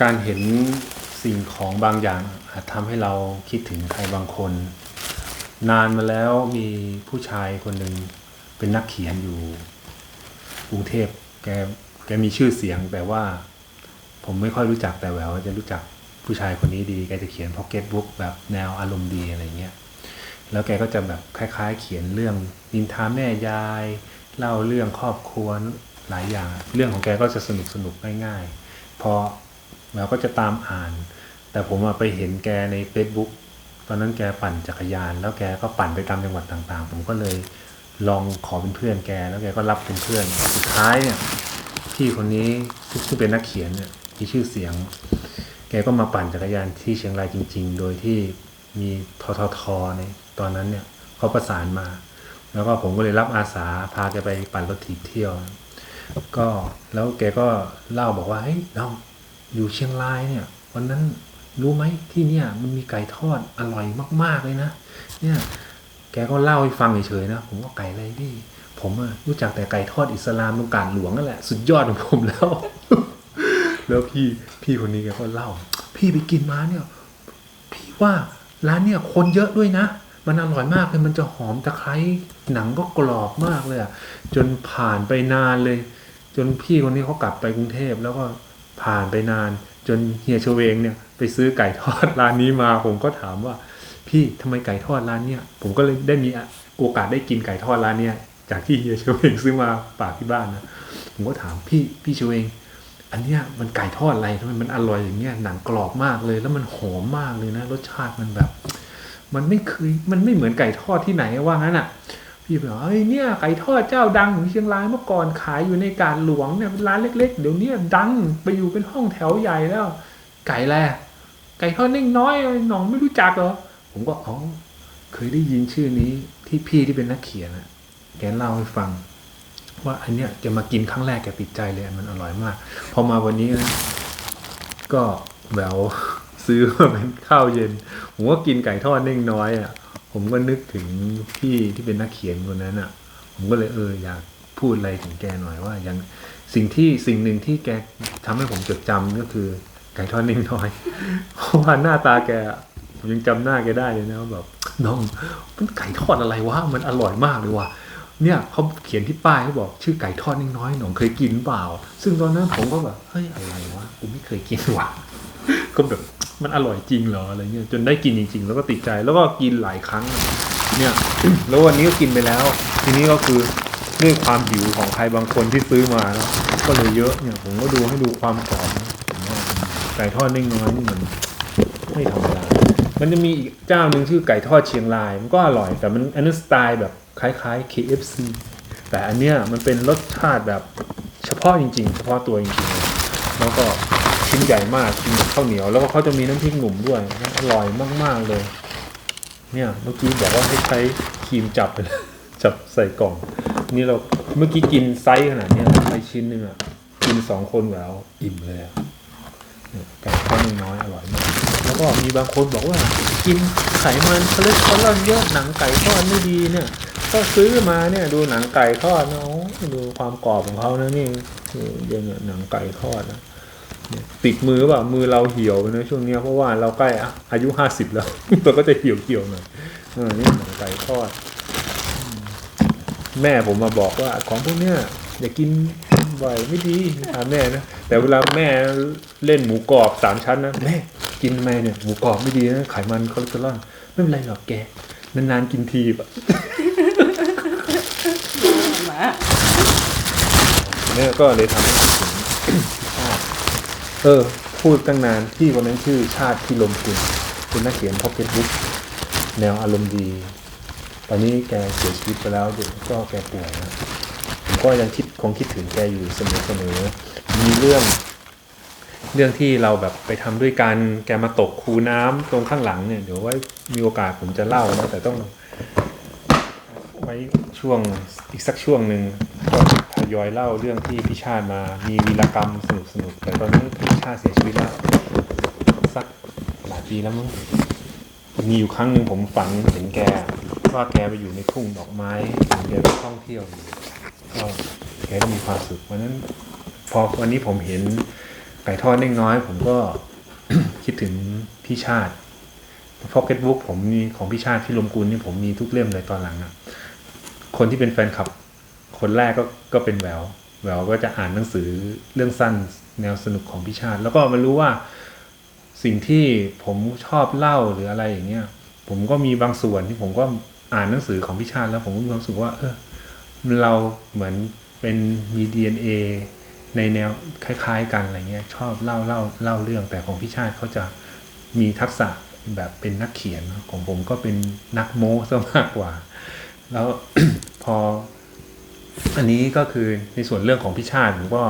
การเห็นสิ่งของบางอย่างอาจทำให้เราคิดถึงใครบางคน นานมาแล้วมีผู้ชายคนหนึ่งเป็นนักเขียนอยู่กรุงเทพแกแกมีชื่อเสียงแต่ว่า ผมไม่ค่อยรู้จักแต่แหววจะรู้จักผู้ชายคนนี้ดีแกจะเขียนพ็อกเก็ตบุ๊กแบบแนวอารมณ์ดีอะไรเงี้ยแล้วแกก็จะแบบคล้าย ๆ เขียนเรื่องนินทาแม่ยาย เล่าเรื่องครอบครัว หลายอย่าง เรื่องของแกก็จะสนุกสนุกง่าย ๆ พอเราก็จะตามอ่าน แต่ผมไปเห็นแกใน Facebook ตอนนั้นแกปั่นจักรยาน แล้วแกก็ปั่นไปตามจังหวัดต่างๆ ผมก็เลยลองขอเป็นเพื่อนแก แล้วแกก็รับเป็นเพื่อน สุดท้ายเนี่ยพี่คนนี้ซึ่งเป็นนักเขียนเนี่ยมีชื่อเสียง แกก็มาปั่นจักรยานที่เชียงรายจริง ๆ โดยที่มีทททในตอนนั้นเนี่ยเขาประสานมา แล้วก็ผมก็เลยรับอาสาพาแกไปปั่นรถถีบเที่ยว ก็แล้วแกก็เล่าบอกว่าเฮ้ยเราอยู่เชียงรายเนี่ย วันนั้นรู้ไหมที่เนี่ยมันมีไก่ทอดอร่อยมาก ๆเลยนะเนี่ยแกก็เล่าให้ฟังเฉยๆนะผมว่าไก่อะไรพี่ผมอะรู้จักแต่ไก่ทอดอิสลามตรงกาดหลวงนั่นแหละสุดยอดของผมแล้ว แล้วพี่พี่คนนี้แกก็เล่า พี่ไปกินมาเนี่ย พี่ว่าร้านเนี่ยคนเยอะด้วยนะ มันอร่อยมากเลยมันจะหอมตะไคร้หนังก็กรอบมากเลยอะจนผ่านไปนานเลย จนพี่คนนี้เขากลับไปกรุงเทพแล้วก็ผ่านไปนาน จนเฮียชเวงเนี่ยไปซื้อไก่ทอดร้านนี้มาผมก็ถามว่า พี่ทำไมไก่ทอดร้านเนี่ยผมก็เลยได้มีโอกาสได้กินไก่ทอดร้านเนี่ยจากที่เฮียชเวงซื้อมาฝากที่บ้านนะผมก็ถามพี่พี่ชเวงอันเนี้ยมันไก่ทอดอะไรทำไมมันอร่อยอย่างเงี้ยหนังกรอบมากเลย แล้วมันหอมมากเลยนะ รสชาติมันแบบ มันไม่เคยมันไม่เหมือนไก่ทอดที่ไหนว่างั้นอะพี่บอกเอ้ยเนี่ยไก่ทอดเจ้าดังของเชียงรายเมื่อก่อนขายอยู่ในการหลวงเนี่ยเป็นร้านเล็ก ๆ เดี๋ยวนี้ดังไปอยู่เป็นห้องแถวใหญ่แล้ว ไก่แลไก่ทอดนิ่งน้อยหนองไม่รู้จักเหรอผมก็อ๋อเคยได้ยินชื่อนี้ที่พี่ที่เป็นนักเขียนอะแกเล่าให้ฟัง ว่าอันเนี้ยแกมากินครั้งแรกแกติดใจเลยมันอร่อยมาก พอมาวันนี้นะก็แวว ซื้อมาเป็นข้าวเย็น ผมก็กินไก่ทอดนิ่งน้อยอะ ผมก็นึกถึงพี่ที่เป็นนักเขียนคนนั้นอะ ผมก็เลยเอออยากพูดอะไรถึงแกหน่อยว่าอย่างสิ่งที่สิ่งหนึ่งที่แกทำให้ผมจดจำก็คือไก่ทอดนิ่งน้อยเพราะว่าหน้าตาแกผมยังจำหน้าแกได้เลยนะว่าแบบน้องมันไก่ทอดอะไรวะมันอร่อยมากเลยว่ะเนี่ยเขาเขียนที่ป้ายเขาบอกชื่อไก่ทอดนิ่งน้อยหนองเคยกินเปล่า ซึ่งตอนนั้นผมก็แบบเฮ้ยอะไรวะกูไม่เคยกินว่ะก็แบบ มันอร่อยจริงเหรออะไรเงี้ยจนได้กินจริง ๆ แล้วก็ติดใจแล้วก็กินหลายครั้ง เนี่ย แล้ววันนี้ก็กินไปแล้ว ทีนี้ก็คือด้วยความหิวของใครบางคนที่ซื้อมาแล้วก็เลยเยอะเนี่ยผมก็ดูให้ดูความกรอบนะผมไก่ทอดนิ่งน้อยนี่มันไม่ธรรมดามันจะมีอีกเจ้าหนึ่งชื่อไก่ทอดเชียงราย มันก็อร่อยแต่มันอันนั้สไตล์แบบคล้ายๆ KFC แต่อันเนี้ยมันเป็นรสชาติแบบเฉพาะจริง ๆ เฉพาะตัวจริงๆแล้วก็ ชิ้นใหญ่มากกินกับข้าวเหนียวแล้วก็เขาจะมีน้ำพริกหนุ่มด้วยอร่อยมาก ๆเลย เนี่ยเมื่อกี้บอกว่าให้ใช้ครีมจับไปเลยจับใส่กล่อง นี่เราเมื่อกี้กินไซส์ขนาดนี้ไปชิ้นหนึ่งอะกินสองคนแล้วอิ่มเลยเนี่ยไก่ทอดน้อยอร่อยมากแล้วก็มีบางคนบอกว่า กินไขมันคอเลสเตอรอลเยอะหนังไก่ทอดไม่ดีเนี่ยก็ซื้อมาเนี่ยดูหนังไก่ทอดเนาะดูความกรอบของเขานะนี่นี่เดี๋ยวเนี่ยหนังไก่ทอดนะ ติดมือเปล่ามือเราเหี่ยวไปนะช่วงเนี้ยเพราะว่าเราใกล้อะอายุห้าสิบแล้วตัวก็จะเหี่ยวเหี่ยวๆหน่อยเออนี่หนังไก่ทอดอืมแม่ผมมาบอกว่าของพวกเนี้ยอย่ากินบ่อยไม่ดีถามแม่นะแต่เวลาแม่เล่นหมูกรอบสามชั้นนะแม่กินทำไมเนี่ยหมูกรอบไม่ดีนะไขมันคอเลสเตอรอลไม่เป็นไรหรอกแกนานๆกินทีแบบมาเนี่ยก็เลยทำให้คิดถึงชาติ เออ พูดตั้งนานที่คนนั้นชื่อชาติที่ลมคุณเป็นนักเขียนพ็อกเก็ตบุ๊กแนวอารมณ์ดี ตอนนี้แกเสียชีวิตไปแล้วเดี๋ยวก็แกป่วยนะผมก็ยังคิดคงคิดถึงแกอยู่เสมอเสมอๆมีเรื่อง เรื่องที่เราแบบไปทำด้วยกันแกมาตกคูน้ำตรงข้างหลังเนี่ยเดี๋ยวไว้มีโอกาสผมจะเล่านะแต่ต้อง ไว้ช่วงอีกสักช่วงหนึ่งก็ทยอยเล่าเรื่องที่พี่ชาติมา มีวีรกรรมสนุกสนุกๆแต่ตอนนี้พี่ ชาเสียชีวิตแล้วสักหลายปีแล้วมั้งมีอยู่ครั้งหนึ่งผมฝันเห็นแกว่าแกไปอยู่ในทุ่งดอกไม้เห็นแกไปท่องเที่ยวอยู่ก็แกก็มีความสุขวันนั้นพอวันนี้ผมเห็นไก่ทอดเล็กน้อย ผมก็คิดถึงพี่ชาติพ็อกเก็ตบุ๊กผมมีของพี่ชาติพี่ลมกุลนี่ผมมีทุกเล่มเลยตอนหลังอะคนที่เป็นแฟนคลับ คนแรกก็ก็เป็นแววแววก็จะอ่านหนังสือเรื่องสั้น แนวสนุกของพี่ชาติ แล้วก็มารู้ว่าสิ่งที่ผมชอบเล่าหรืออะไรอย่างเงี้ย ผมก็มีบางส่วนที่ผมก็อ่านหนังสือของพี่ชาติแล้วผมก็มีความรู้สึกว่า เออเราเหมือนเป็นมี DNA ในแนวคล้าย ๆ กันอะไรเงี้ย ชอบเล่าเล่าเล่าเรื่องแต่ของพี่ชาติเขาจะมีทักษะแบบเป็นนักเขียนของผมก็เป็นนักโม้ซะมากกว่า แล้วพออันนี้ก็คือในส่วนเรื่องของพี่ชาติผมก็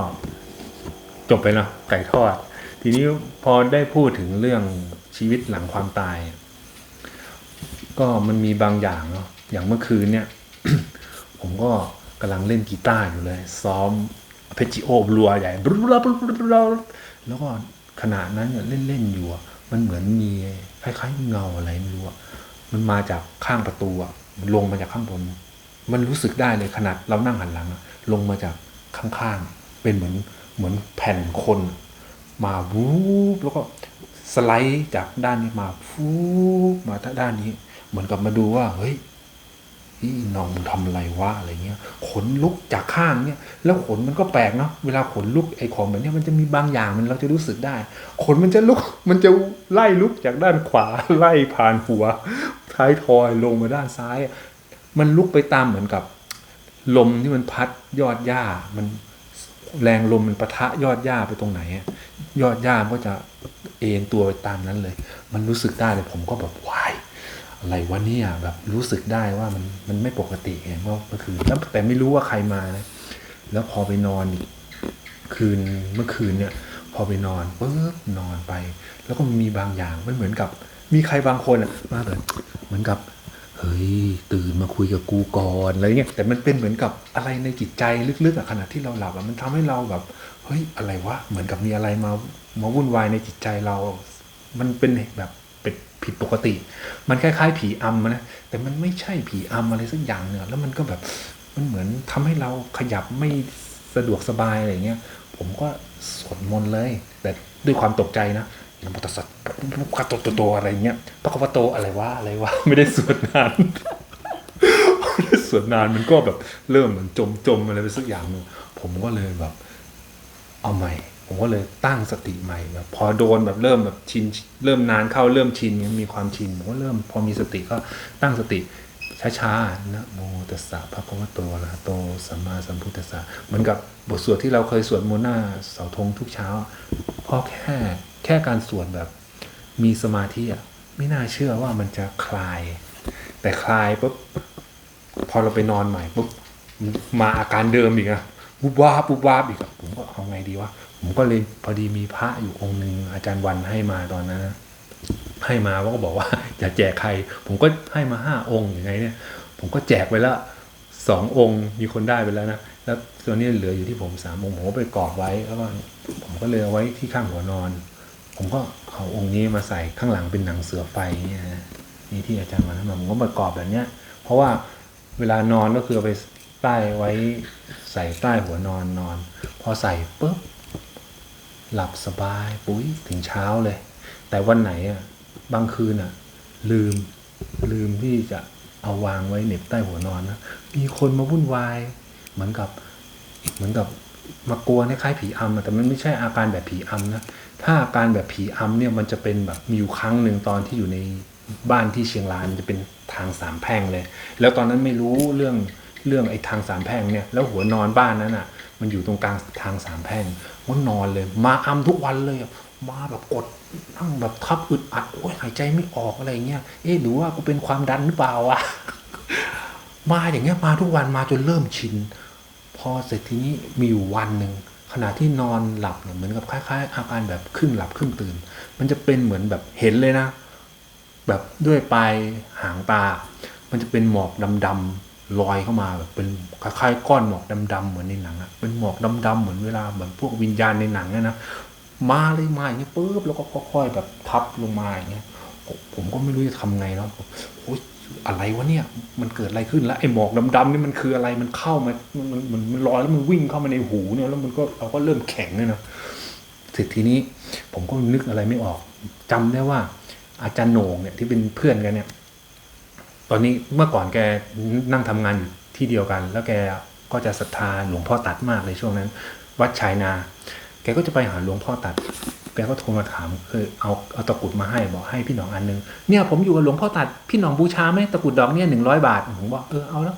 จบไปเนาะไก่ทอด ทีนี้พอได้พูดถึงเรื่องชีวิตหลังความตาย ก็มันมีบางอย่างเนาะอย่างเมื่อคืนเนี่ย ผมก็กำลังเล่นกีตาร์อยู่เลย ซ้อมเพจิโอบรัวใหญ่แล้วก็ขณะนั้นเนี่ยเล่นๆอยู่มันเหมือนมีคล้ายๆเงาอะไรไม่รู้มันมาจากข้างประตูอะมันลงมาจากข้างบน มันรู้สึกได้เลยขนาดเรานั่งหันหลังลงมาจากข้างๆเป็นเหมือน เหมือนแผ่นคนมาวูบแล้วก็สไลด์จากด้านนี้มาฟูบมาทางด้านนี้ เหมือนกับมาดูว่าเฮ้ยนี่น้องมึงทำอะไรวะอะไรเงี้ย ขนลุกจากข้างเนี่ย แล้วขนมันก็แปลกเนาะเวลาขนลุกไอ้ของแบบนี้มันจะมีบางอย่างมันเราจะรู้สึกได้ ขนมันจะลุก มันจะไล่ลุกจากด้านขวาไล่ผ่านหัว ท้ายทอยลงมาด้านซ้าย มันลุกไปตามเหมือนกับ ลมที่มันพัดยอดหญ้ามัน แรงลมมันปะทะยอดหญ้าไปตรงไหน ยอดหญ้ามันก็จะเอ็นตัวไปตามนั้นเลย มันรู้สึกได้เลยผมก็แบบวายอะไรวะเนี่ยแบบรู้สึกได้ว่ามันมันไม่ปกติไงเมื่อเมื่อคืนแล้วแต่ไม่รู้ว่าใครมานะแล้วพอไปนอนคืนเมื่อคืนเนี่ย พอไปนอนปุ๊บนอนไป แล้วก็มีบางอย่างมันเหมือนกับ มีใครบางคนอะมาแบบเหมือนกับ เฮ้ยตื่นมาคุยกับกูก่อนอะไรเงี้ยแต่มันเป็นเหมือนกับอะไรในจิตใจลึกๆอะขณะที่เราหลับอะมันทำให้เราแบบเฮ้ยอะไรวะเหมือนกับมีอะไรมามาวุ่นวายในจิตใจเรา มันเป็นแบบเป็นผิดปกติ มันคล้ายๆ ผีอำนะ แต่มันไม่ใช่ผีอำอะไรสักอย่างเนี่ยแล้วมันก็แบบ มันเหมือนทำให้เราขยับไม่สะดวกสบายอะไรเงี้ย ผมก็สวดมนต์เลย แต่ด้วยความตกใจนะ นโมตัสสะพระโตโตโตอะไรเงี้ยพระคัมภโตอะไรวะอะไรวะไม่ได้สวดนานไม่ได้สวดนานมันก็แบบเริ่มเหมือนจมจมๆอะไรไปสักอย่างหนึ่งผมก็เลยแบบ เอาใหม่ ผมก็เลยตั้งสติใหม่แบบพอโดนแบบเริ่มแบบชินเริ่มนานเข้าเริ่มชินเนี่ยมีความชินผมก็เริ่ม พอมีสติก็ตั้งสติช้าๆนะโมตัสสะพระคัมภโตอะระโตสัมมาสัมพุทธัสสะเหมือนกับบทสวดที่เราเคยสวดมนหน้าเสาธงทุกเช้าพอแค่ แค่การสวดแบบ มีสมาธิอะไม่น่าเชื่อว่ามันจะคลาย แต่คลายปุ๊บพอเราไปนอนใหม่ปุ๊บมาอาการเดิมอีกอะวุบวาบวุบวาบอีกอะผมก็เอาไงดีวะผมก็เลยพอดีมีพระอยู่องค์หนึ่งอาจารย์วันให้มาตอนนั้นนะให้มาว่าก็บอกว่าอย่าแจกใคร ผมก็ให้มาห้าองค์อย่างไงเนี่ย ผมก็แจกไปละสององค์มีคนได้ไปแล้วนะแล้วตัวนี้เหลืออยู่ที่ผมสามองค์ผมก็ไปกอบไว้แล้วก็ผมก็เลยเอาไว้ที่ข้างหัวนอน ผมก็เอาองค์นี้มาใส่ข้างหลังเป็นหนังเสือไฟเนี่ยนะนี่ที่อาจารย์วันให้มาผมก็ประกอบแบบเนี้ย เพราะว่าเวลานอนก็คือไปใต้ไว้ใส่ใต้หัวนอนนอน พอใส่ปุ๊บหลับสบายปุ้ยถึงเช้าเลย แต่วันไหนอะบางคืนอะ ลืมลืมที่จะเอาวางไว้เหน็บใต้หัวนอนนะมีคนมาวุ่นวาย เหมือนกับเหมือนกับ มากลัวคล้ายผีอำแต่มันไม่ใช่อาการแบบผีอำนะถ้าอาการแบบผีอำเนี่ยมันจะเป็นแบบมีอยู่ครั้งหนึ่งตอนที่อยู่ในบ้านที่เชียงรายมันจะเป็นทางสามแพร่งเลย แล้วตอนนั้นไม่รู้เรื่องเรื่องไอ้ทางสามแพร่งเนี่ย แล้วหัวนอนบ้านนั้นอะ มันอยู่ตรงกลางทางสามแพร่งมันนอนเลย มาอำทุกวันเลยมาแบบกดนั่งแบบทับอึดอัดโอ้ยหายใจไม่ออกอะไรเงี้ยเอ๊ะหรือว่ากูเป็นความดันหรือเปล่าวะมาอย่างเงี้ยมาทุกวันมาจนเริ่มชิน พอเสร็จทีนี้มีอยู่วันหนึ่งขณะที่นอนหลับเนี่ยเหมือนกับคล้ายๆ อาการแบบครึ่งหลับครึ่งตื่น มันจะเป็นเหมือนแบบเห็นเลยนะ แบบด้วยปลายหางตา มันจะเป็นหมอกดำๆลอยเข้ามาแบบเป็นคล้ายๆก้อนหมอกดำๆเหมือนในหนังอะเป็นหมอกดำๆเหมือนเวลาเหมือนพวกวิญญาณในหนังอะนะมาเลยมาอย่างเงี้ยปุ๊บแล้วก็ค่อยๆแบบทับลงมาอย่างเงี้ยผมก็ไม่รู้จะทำไงแล้วโอ้ย อะไรวะเนี่ยมันเกิดอะไรขึ้นแล้วไอ้หมอกดำๆนี่มันคืออะไรมันเข้ามามันมันมันลอยแล้วมันวิ่งเข้ามาในหูเนี่ยแล้วมันก็เราก็เริ่มแข็งเลยนะสร็จทีนี้ผมก็นึกอะไรไม่ออกจำได้ว่า อาจารย์โหน่งเนี่ยที่เป็นเพื่อนกันเนี่ย ตอนนี้เมื่อก่อนแกนั่งทำงานอยู่ที่เดียวกัน แล้วแกก็จะศรัทธาหลวงพ่อตัดมากเลยช่วงนั้น วัดชายนา แกก็จะไปหาหลวงพ่อตัด แกก็โทรมาถามคือเอาเอาตะกรุดมาให้บอกให้พี่หนองอันนึงเนี่ยผมอยู่กับหลวงพ่อตัดพี่หนองบูชาไหมตะกรุดดอกเนี่ยหนึ่งร้อยบาทผมบอกเออเอาแล้ว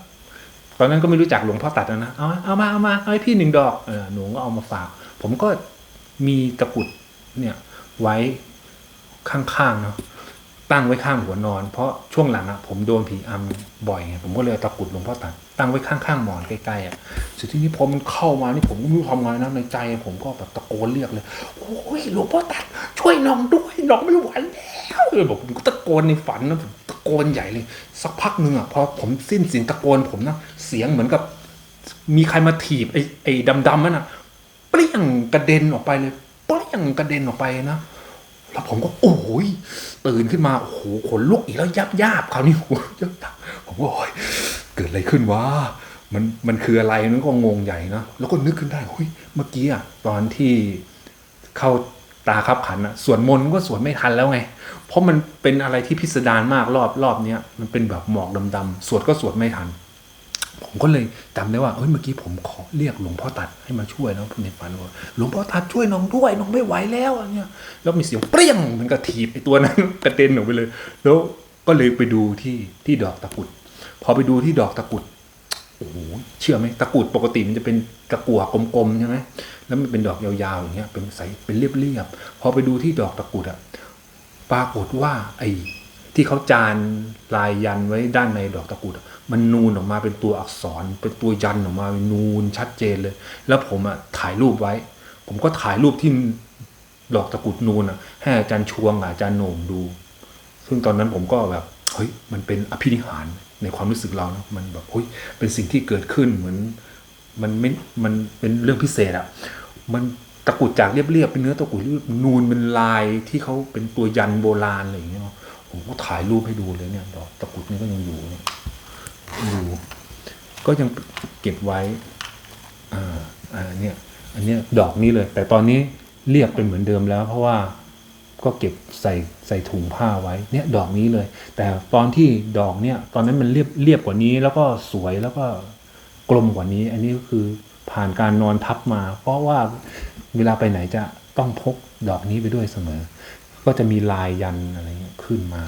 ตอนนั้นก็ไม่รู้จักหลวงพ่อตัดนะเอาเอามาเอามาเอาให้พี่หนึ่งดอกเออหนูก็เอามาฝาก ผมก็มีตะกรุดเนี่ยไว้ข้างๆเนาะ ตั้งไว้ข้างหัวนอน เพราะช่วงหลังอะผมโดนผีอำบ่อยไงผมก็เลยตะกุดหลวงพ่อตัดตั้งไว้ข้างๆหมอนใกล้ๆอะสุดที่นี้พอมันเข้ามานี่ผมก็ไม่รู้ทำไงนะในใจผมก็แบบตะโกนเรียกเลยโอ้ยหลวงพ่อตัดช่วยน้องด้วยน้องไม่ไหวแล้วเลยบอกผมก็ตะโกนในฝันนะผมตะโกนใหญ่เลย สักพักหนึ่งอะพอผมสิ้นเสียงตะโกนผมนะเสียงเหมือนกับ มีใครมาถีบไอ้ไอ้ดำๆนั่นน่ะเปรี้ยงกระเด็นออกไปเลยเปรี้ยงกระเด็นออกไปนะ แล้วผมก็โอ้ยตื่นขึ้นมาโอ้โหขนลุกอีกแล้วยับยาบคราวนี้โอ้ยยับยับผมก็โอ้ยเกิดอะไรขึ้นวะมันมันคืออะไรนั่นก็งงใหญ่นะแล้วก็นึกขึ้นได้เฮ้ยเมื่อกี้อะตอนที่เข้าตาคับขันอะสวดมนต์ก็สวดไม่ทันแล้วไง เพราะมันเป็นอะไรที่พิสดารมากรอบรอบเนี้ยมันเป็นแบบหมอกดำๆสวดก็สวดไม่ทัน ผมก็เลยจำได้ว่าเอ้ยเมื่อกี้ผมขอเรียกหลวงพ่อตัดให้มาช่วยนะในฝันว่าหลวงพ่อตัดช่วยน้องด้วยน้องไม่ไหวแล้วอันเนี้ยแล้วมีเสียงเปรี้ยงมันกระถีบไอ้ตัวนั้นกระเด็นออกไปเลย แล้วก็เลยไปดูที่ที่ดอกตะกุด พอไปดูที่ดอกตะกุดโอ้โหเชื่อไหมตะกุดปกติมันจะเป็นตะกั่วกลมๆใช่ไหมแล้วมันเป็นดอกยาวๆอย่างเงี้ยเป็นใสเป็นเรียบๆพอไปดูที่ดอกตะกุดอะปรากฏว่าไอ้ที่เขาจานลายยันไว้ด้านในดอกตะกุดอะ มันนูนออกมาเป็นตัวอักษร เป็นตัวยันออกมาเป็นนูนชัดเจนเลย แล้วผมอะถ่ายรูปไว้ ผมก็ถ่ายรูปที่ดอกตะกุดนูนอะให้อาจารย์ชวงอาจารย์โหน่งดู ซึ่งตอนนั้นผมก็แบบเฮ้ยมันเป็นอภินิหารในความรู้สึกเรานะมันแบบเฮ้ยเป็นสิ่งที่เกิดขึ้นเหมือนมันไม่มันเป็นเรื่องพิเศษอะมันตะกุดจากเรียบๆเป็นเนื้อตะกุดนูนเป็นลายที่เขาเป็นตัวยันโบราณอะไรอย่างเงี้ยผมก็ถ่ายรูปให้ดูเลยเนี่ยดอกตะกุดนี่ก็ยังอยู่เนี่ย อยู่ก็ยังเก็บไว้อ่าอ่าเนี่ยอันเนี้ยดอกนี้เลย แต่ตอนนี้เรียบเป็นเหมือนเดิมแล้ว เพราะว่าก็เก็บใส่ใส่ถุงผ้าไว้เนี่ยดอกนี้เลย แต่ตอนที่ดอกเนี่ยตอนนั้นมันเรียบเรียบกว่านี้ แล้วก็สวยแล้วก็กลมกว่านี้ อันนี้ก็คือผ่านการนอนทับมา เพราะว่าเวลาไปไหนจะต้องพกดอกนี้ไปด้วยเสมอ ก็จะมีลายยันอะไรเงี้ยขึ้นมา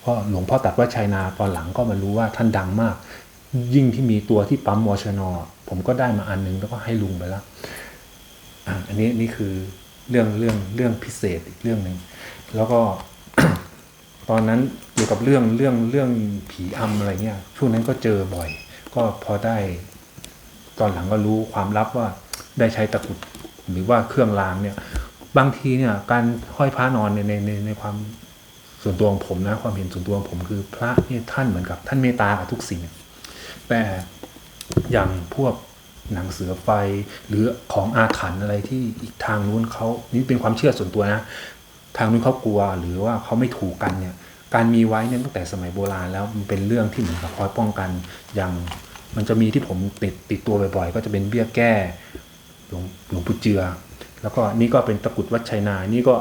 เพราะหลวงพ่อตัดว่าชัยนาตอนหลังก็มารู้ว่าท่านดังมาก ยิ่งที่มีตัวที่ปั๊มวชนผมก็ได้มาอันนึงแล้วก็ให้ลุงไปแล้วอะอันนี้นี่คือเรื่องเรื่องเรื่องพิเศษอีกเรื่องหนึ่งแล้วก็ตอนนั้นเกี่ยวกับเรื่องเรื่องเรื่องผีอำอะไรเงี้ยช่วงนั้นก็เจอบ่อย ก็พอได้ ตอนหลังก็รู้ความลับว่าได้ใช้ตะกุดหรือว่าเครื่องรางเนี่ย บางทีเนี่ย การห้อยพระนอนในในในในความส่วนตัวของผมนะ ความเห็นส่วนตัวของผมคือพระเนี่ยท่านเหมือนกับ ท่านเมตตากับทุกสิ่ง แต่อย่างพวกหนังเสือไฟหรือของอาถรรพ์อะไรที่อีกทางนู้นเขานี่เป็นความเชื่อส่วนตัวนะ ทางนู้นเขากลัวหรือว่าเขาไม่ถูกกันเนี่ย การมีไว้เนี่ยตั้งแต่สมัยโบราณแล้วมันเป็นเรื่องที่เหมือนกับคอยป้องกันอย่างมันจะมีที่ผมติดติดตัวบ่อยๆ ก็จะเป็นเบี้ยแก้หลวงหลวงปู่เจือ แล้วก็นี่ก็เป็นตะกรุดวัดชัยนา นี่ก็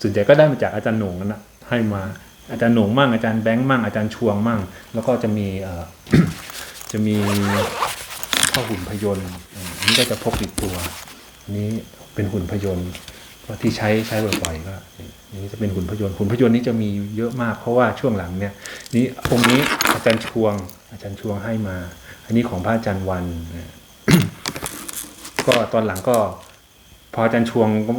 ส่วนใหญ่ก็ได้มาจากอาจารย์หนงนั่นนะให้มาอาจารย์หนงมั่งอาจารย์แบงค์มั่งอาจารย์ชวงมั่ง แล้วก็จะมี จะมีพ่อหุ่นพยนต์อันนี้ก็จะพกติดตัวอันนี้เป็นหุ่นพยนต์ก็ที่ใช้ใช้บ่อยๆก็นี่นี่จะเป็นหุ่นพยนต์หุ่นพยนต์นี่จะมีเยอะมาก เพราะว่าช่วงหลังเนี่ยนี่องค์นี้อาจารย์ชวง อาจารย์ชวงให้มา อันนี้ของพระอาจารย์วัน ก็ตอนหลังก็ พออาจารย์ชวงก็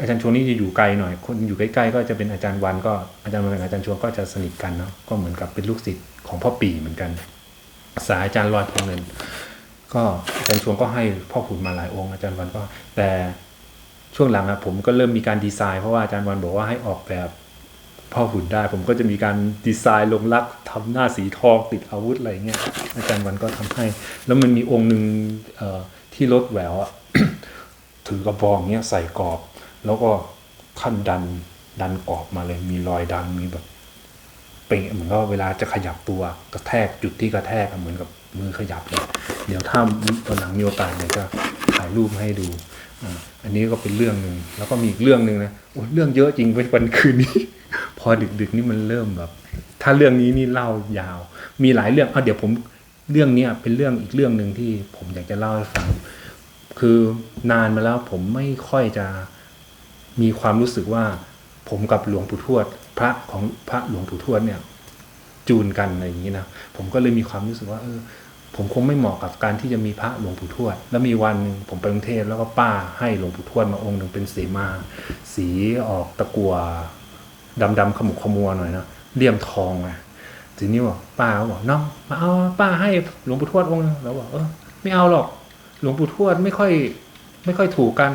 อาจารย์ชวงนี่จะอยู่ไกลหน่อย คนอยู่ใกล้ๆก็จะเป็นอาจารย์วัน ก็อาจารย์วันกับอาจารย์ชวงก็จะสนิทกันเนาะก็เหมือนกับเป็นลูกศิษย์ของพ่อปีเหมือนกัน สายอาจารย์ลอยพงเงินก็อาจารย์ชวงก็ให้พ่อขุนมาหลายองค์ อาจารย์วันก็ แต่ช่วงหลังอะผมก็เริ่มมีการดีไซน์เพราะว่าอาจารย์วันบอกว่าให้ออกแบบพ่อหุ่นได้ ผมก็จะมีการดีไซน์ลงลักษณ์ทำหน้าสีทองติดอาวุธอะไรเงี้ยอาจารย์วันก็ทำให้ แล้วมันมีองค์หนึ่งที่รถแหววอะถือกระบองเนี้ยใส่กรอบ แล้วก็ขั้นดันดันกรอบมาเลยมีรอยดันมีแบบ เป็นเหมือนกับเวลาจะขยับตัวกระแทกจุดที่กระแทกเหมือนกับมือขยับเลยเดี๋ยวถ้าตอนหลังมีโอกาสเดี๋ยจะถ่ายรูปให้ดูอันนี้ก็เป็นเรื่องหนึ่งแล้วก็มีอีกเรื่องหนึ่งนะโอ้เรื่องเยอะจริงเป็นวันคืนนี้ พอดึกๆนี่มันเริ่มแบบ ถ้าเรื่องนี้นี่เล่ายาว มีหลายเรื่องเอาเดี๋ยวผมเรื่องนี้เป็นเรื่องอีกเรื่องหนึ่งที่ผมอยากจะเล่าให้ฟัง คือนานมาแล้วผมไม่ค่อยจะมีความรู้สึกว่าผมกับหลวงปู่ทวด พระของพระหลวงปู่ทวดเนี่ยจูนกันอะไรอย่างนี้นะผมก็เลยมีความรู้สึกว่าเออผมคงไม่เหมาะกับการที่จะมีพระหลวงปู่ทวด แล้วมีวันหนึ่งผมไปกรุงเทพแล้วก็ป้าให้หลวงปู่ทวดมาองค์หนึ่งเป็นเสมา สีออกตะกัวดำดำๆขมุกขมัวหน่อยนะเลี่ยมทองไงทีนี้บอกป้าบอกน้องมาเอาป้าให้หลวงปู่ทวดองค์หนึงแล้วบอกเออไม่เอาหรอก หลวงปู่ทวดไม่ค่อย ไม่ค่อยถูกกัน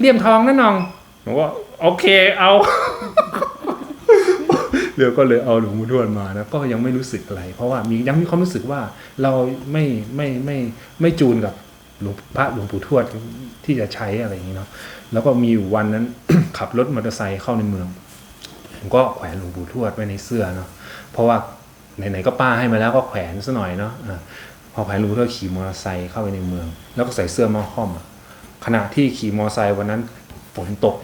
เลี่ยมทองนะน้องผมว่าโอเคเอา เดี๋ยวก็เลยเอาหลวงปู่ทวดมานะก็ยังไม่รู้สึกอะไร เพราะว่ามียังมีความรู้สึกว่าเราไม่ไม่ไม่ไม่จูนกับหลวงพระหลวงปู่ทวดที่จะใช้อะไรอย่างนี้เนาะแล้วก็มีอยู่วันนั้นขับรถมอเตอร์ไซค์เข้าในเมือง ผมก็แขวนหลวงปู่ทวดไว้ในเสื้อเนาะเพราะว่าไหนๆก็ป้าให้มาแล้วก็แขวนซะหน่อยเนาะพอแขวนหลวงปู่ทวดขี่มอเตอร์ไซค์เข้าไปในเมือง แล้วก็ใส่เสื้อมาห้อมขณะที่ขี่มอเตอร์ไซค์วันนั้นฝนตก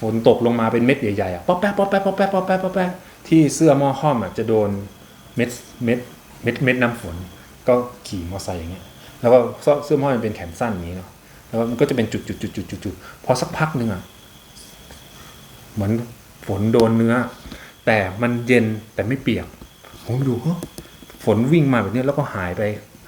ฝนตกลงมาเป็นเม็ดใหญ่ๆอะป๊อปแป๊ะป๊อปแป๊ะป๊อปแป๊ะป๊อปแป๊ะป๊อปแป๊ะที่เสื้อหม้อห้อมอะจะโดนเม็ดเม็ดเม็ดเม็ดน้ำฝนก็ขี่มอเตอร์ไซค์อย่างเงี้ยแล้วก็เสื้อเสื้อหม้อมันเป็นแขนสั้นนี้เนาะแล้วมันก็จะเป็นจุดจุดจุดจุดจุดจุดพอสักพักหนึ่งอะเหมือนฝนโดนเนื้อ แต่มันเย็นแต่ไม่เปียกผมดูเฮ้ฝนวิ่งมาแบบนี้แล้วก็หายไป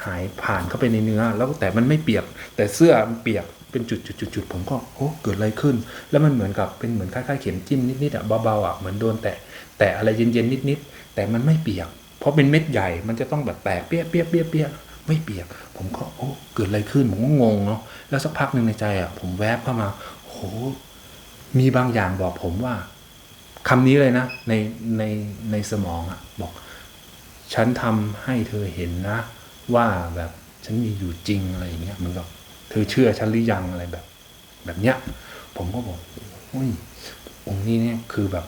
หายผ่านเข้าไปในเนื้อ แล้วแต่มันไม่เปียก แต่เสื้อมันเปียก เป็นจุดจุดจุดจุดผมก็โอ้เกิดอะไรขึ้น แล้วมันเหมือนกับเป็นเหมือนคล้ายๆเข็มจิ้มนิดๆอะเบาๆอะเหมือนโดนแตะแต่อะไรเย็นๆนิดๆแต่มันไม่เปียก เพราะเป็นเม็ดใหญ่มันจะต้องแบบแตกเปี้ยเปี้ยเปี้ยเปี้ยไม่เปียก ผมก็โอ้เกิดอะไรขึ้นผมก็งงเนาะแล้วสักพักหนึ่งในใจอะผมแวบเข้ามาโหมีบางอย่างบอกผมว่าคำนี้เลยนะ ในในในสมองอะบอก ฉันทำให้เธอเห็นนะ ว่าแบบฉันมีอยู่จริงอะไรอย่างเงี้ยเหมือนกับ เธอเชื่อฉันหรือยังอะไรแบบ แบบเนี้ย ผมก็บอกอุ้ยองค์นี้เนี่ยคือแบบ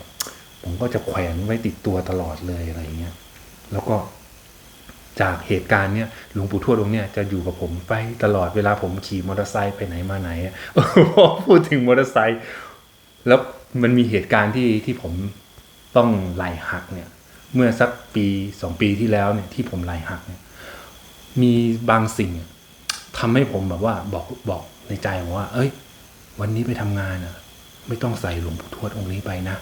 ผมก็จะแขวนไว้ติดตัวตลอดเลยอะไรอย่างเงี้ย แล้วก็จากเหตุการณ์เนี้ยหลวงปู่ทวดองค์เนี่ยจะอยู่กับผมไปตลอดเวลาผมขี่มอเตอร์ไซค์ไปไหนมาไหนพอพูดถึงมอเตอร์ไซค์แล้วมันมีเหตุการณ์ที่ที่ผมต้องไหลหักเนี่ย เมื่อสักปีสองปีที่แล้วเนี่ยที่ผมไหลหักเนี่ย มีบางสิ่ง ทำให้ผมแบบว่าบอกบอกในใจผมว่า เอ้ย วันนี้ไปทำงานอะ ไม่ต้องใส่หลวงปู่ทวดองค์นี้ไปนะ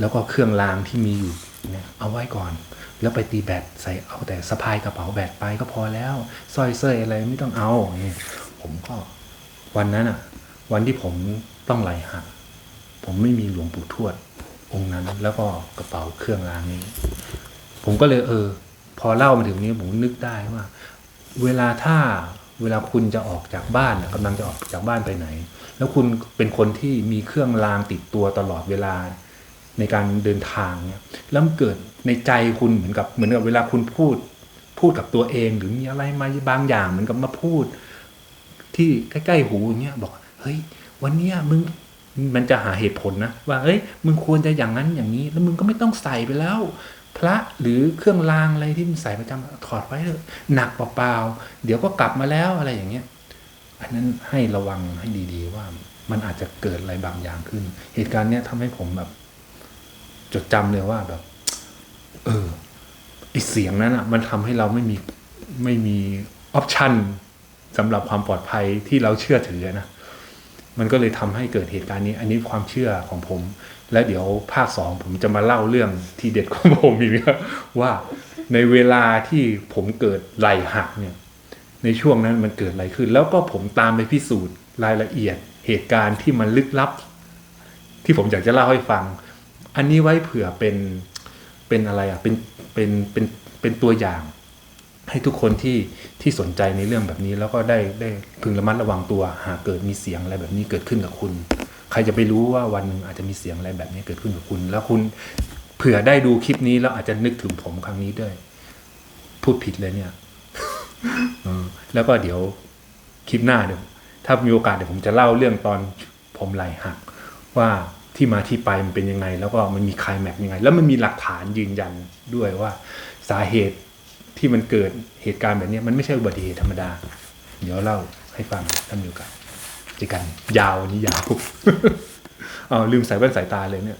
แล้วก็เครื่องรางที่มีอยู่เนี่ยเอาไว้ก่อน แล้วไปตีแบตใส่เอาแต่สะพายกระเป๋าแบตไปก็พอแล้วสร้อยเส้ยอะไรไม่ต้องเอาอย่างงี้ผมก็วันนั้นอะ วันที่ผมต้องไหลหักผมไม่มีหลวงปู่ทวดองค์นั้น แล้วก็กระเป๋าเครื่องรางนี้ ผมก็เลยเออ พอเล่ามาถึงนี้ผมนึกได้ว่า เวลาถ้า เวลาคุณจะออกจากบ้านน่ะกำลังจะออกจากบ้านไปไหน แล้วคุณเป็นคนที่มีเครื่องรางติดตัวตลอดเวลาในการเดินทางเนี่ยแล้วเกิดในใจคุณเหมือนกับเหมือนกับเวลาคุณพูด พูดกับตัวเองหรือมีอะไรมาบางอย่างเหมือนกับมาพูด ที่ใกล้ๆหูเงี้ยบอก เฮ้ย วันเนี้ยมึงมันจะหาเหตุผลนะว่าเอ้ยมึงควรจะอย่างนั้นอย่างนี้ แล้วมึงก็ไม่ต้องใส่ไปแล้ว พระหรือเครื่องรางอะไรที่มึงใส่ประจำถอดไว้เถอะหนักเปล่าๆเดี๋ยวก็กลับมาแล้วอะไรอย่างเงี้ยอันนั้นให้ระวังให้ดีๆว่ามันอาจจะเกิดอะไรบางอย่างขึ้น เหตุการณ์เนี้ยทำให้ผมแบบ จดจำเลยว่าแบบ เออไอเสียงนั้นอะ มันทำให้เราไม่มีไม่มีออปชันสำหรับความปลอดภัยที่เราเชื่อถือนะมันก็เลยทำให้เกิดเหตุการณ์นี้ อันนี้ความเชื่อของผม และเดี๋ยวภาคสองผมจะมาเล่าเรื่องทีเด็ดของผมอีกนะว่าในเวลาที่ผมเกิดไหลหักเนี่ย ในช่วงนั้นมันเกิดอะไรขึ้น แล้วก็ผมตามไปพิสูจน์รายละเอียดเหตุการณ์ที่มันลึกลับ ที่ผมอยากจะเล่าให้ฟัง อันนี้ไว้เผื่อเป็นเป็นอะไรอะเป็นเป็นเป็นเป็นตัวอย่าง ให้ทุกคนที่ที่สนใจในเรื่องแบบนี้ แล้วก็ได้ได้พึงระมัดระวังตัว หากเกิดมีเสียงอะไรแบบนี้เกิดขึ้นกับคุณ ใครจะไปรู้ว่าวันหนึ่งอาจจะมีเสียงอะไรแบบนี้เกิดขึ้นกับคุณ แล้วคุณเผื่อได้ดูคลิปนี้แล้วอาจจะนึกถึงผมครั้งนี้ด้วย พูดผิดเลยเนี่ยแล้วก็เดี๋ยวคลิปหน้าเดี๋ยวถ้ามีโอกาสเดี๋ยวผมจะเล่าเรื่องตอนผมไหลหัก ว่าที่มาที่ไปมันเป็นยังไง แล้วก็มันมีคลายแม็กยังไง แล้วมันมีหลักฐานยืนยันด้วยว่า สาเหตุที่มันเกิดเหตุการณ์แบบนี้มันไม่ใช่อุบัติเหตุธรรมดา เดี๋ยวเล่าให้ฟังถ้ามีโอกาส จอกันยาวนี้ยาวอ้าวลืมใส่แว่นสายตาเลยเนี่ย